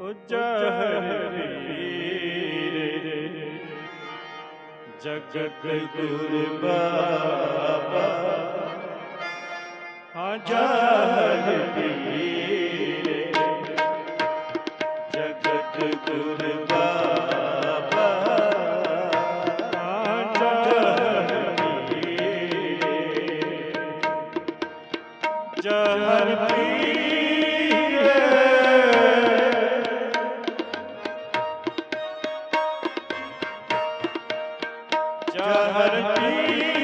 ਉਜਹਰੀ ਜਗਤ ਗੁਰ ਬਾਬਾ। ਹਾਂ ਜਹਰੀ ਜਹਰ ਪੀ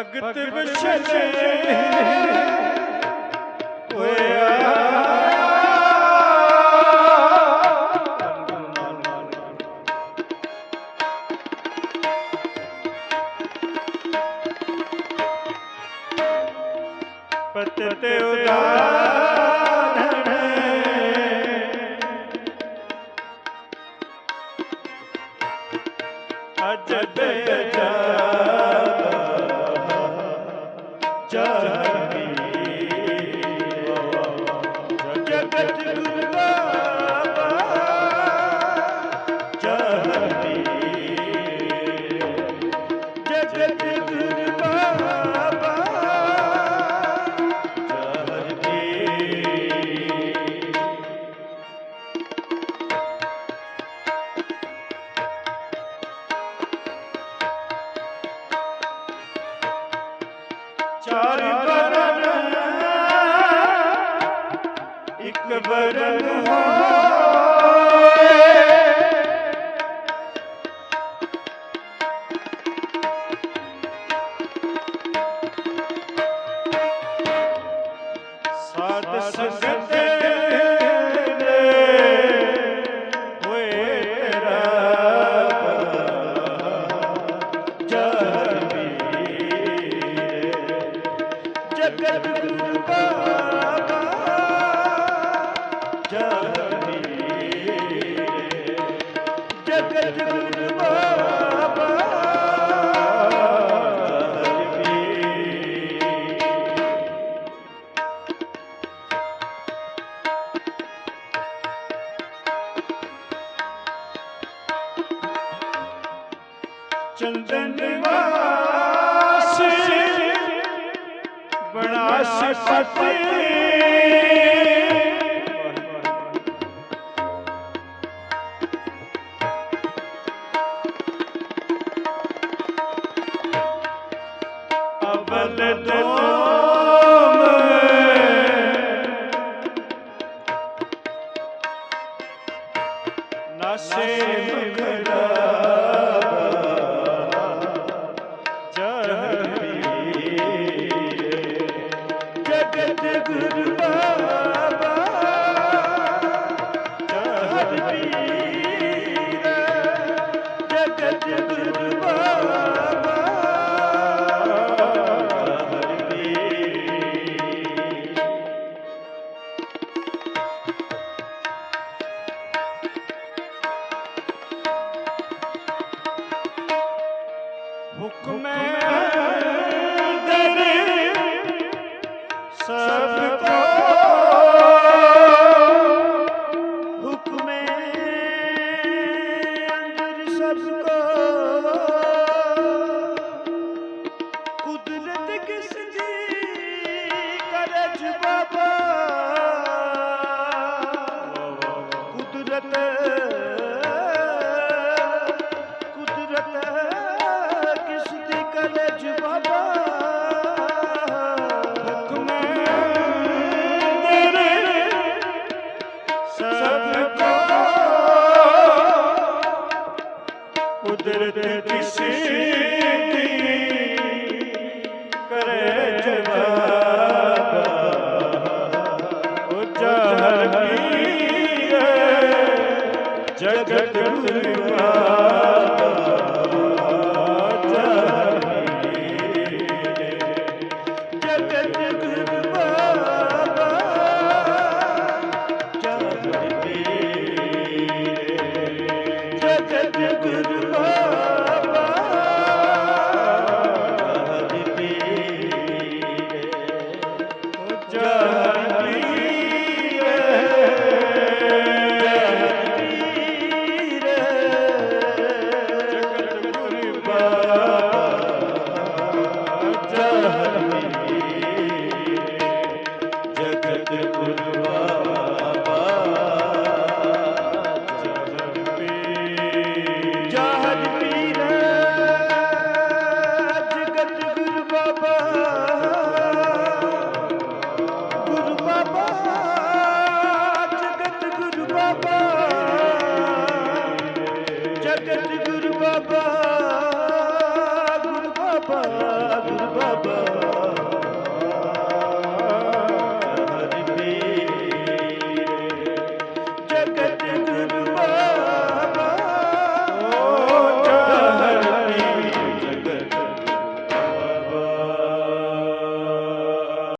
ਭਗਤ ਵਿਛੜੇ ਹੋਇਆ ਤੇ ਉਦਾਸ ਚ ever ਚੰਦਨ ਵਾਸੀ ਬਣਾ ਸਿਫਤੀ ਅਵਲ ਦੋਮ ਕੁਦਰਤ ਦੀ ਸਿੱਧੀ ਕਰੇ ਜਵਾਬ। ਉਹ ਜਹਰ ਕੀਏ ਜਗਤ good.